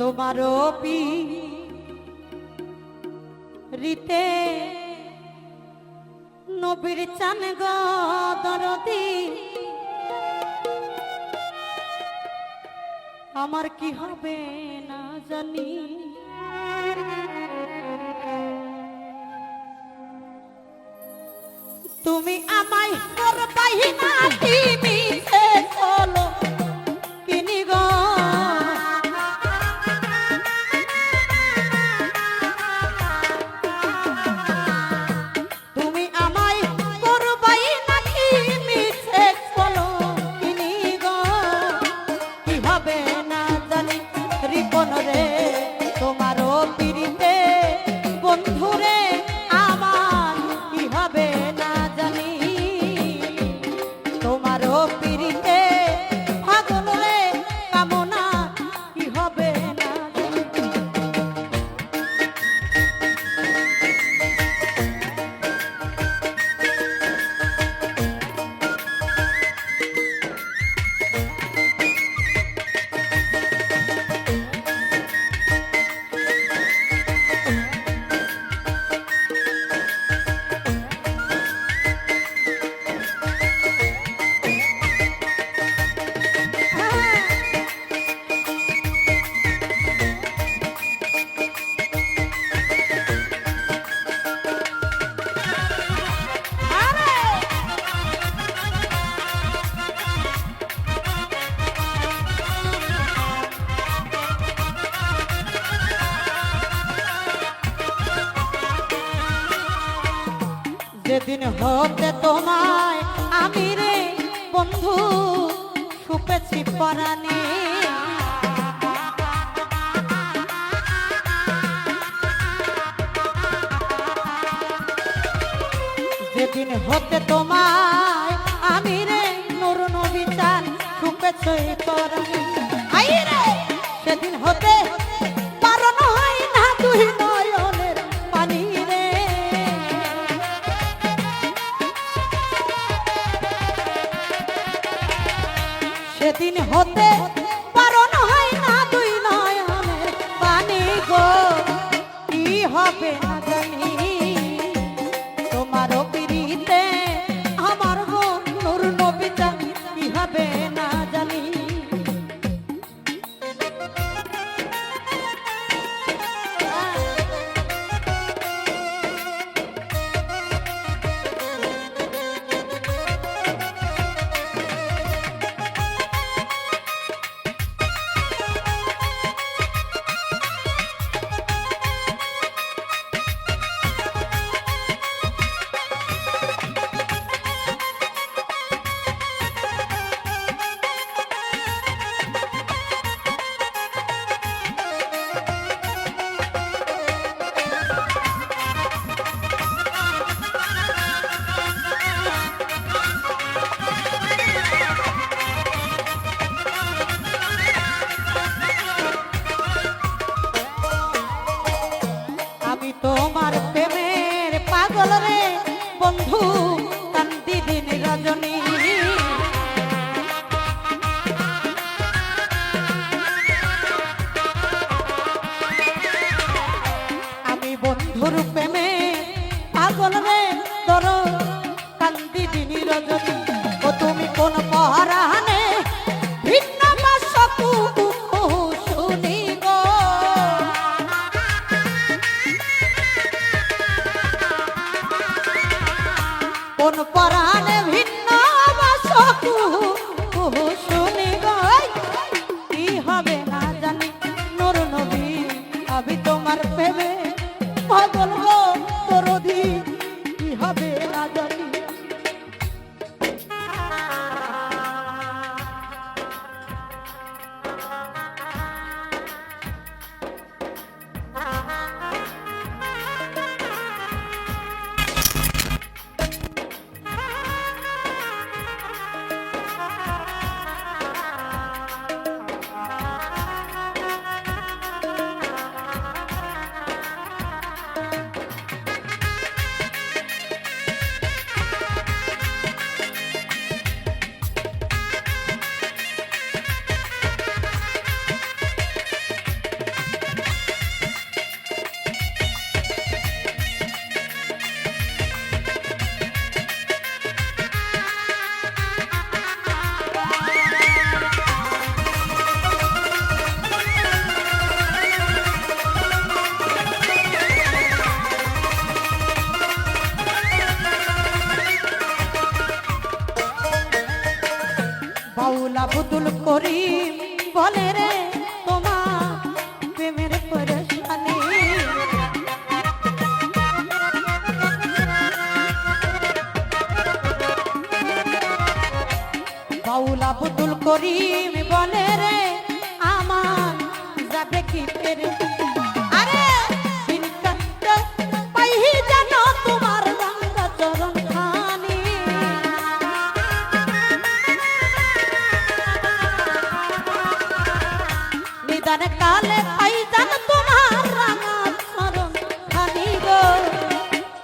তোমার পি রিতে নবীর চান গরদি আমার কি হবে না জানি। সেদিন হতে তোমায় আমি রে বন্ধু শুপেছি পরাণী। বন্ধু কান্তি দিন রজনী। আমি বন্ধুর প্রেমে পাগল রে দর কান্তি দিন রজনী। ও তুমি কোন পহারা কোন পরাণে ভিন্ন বাসকু। কি হবে না জানি। নর নবী আমি তোমার ভেবে পাগল করি বলে রে তোমার প্রেমের পরেশানি। বাউলা বুতুল করিম বলে রে, আমার যাবে কি ফেরে? নিদান কালে পাইজান তোমার রাঙা স্মরণ খানি গো।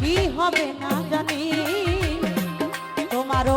কি হবে না জানি তোমারও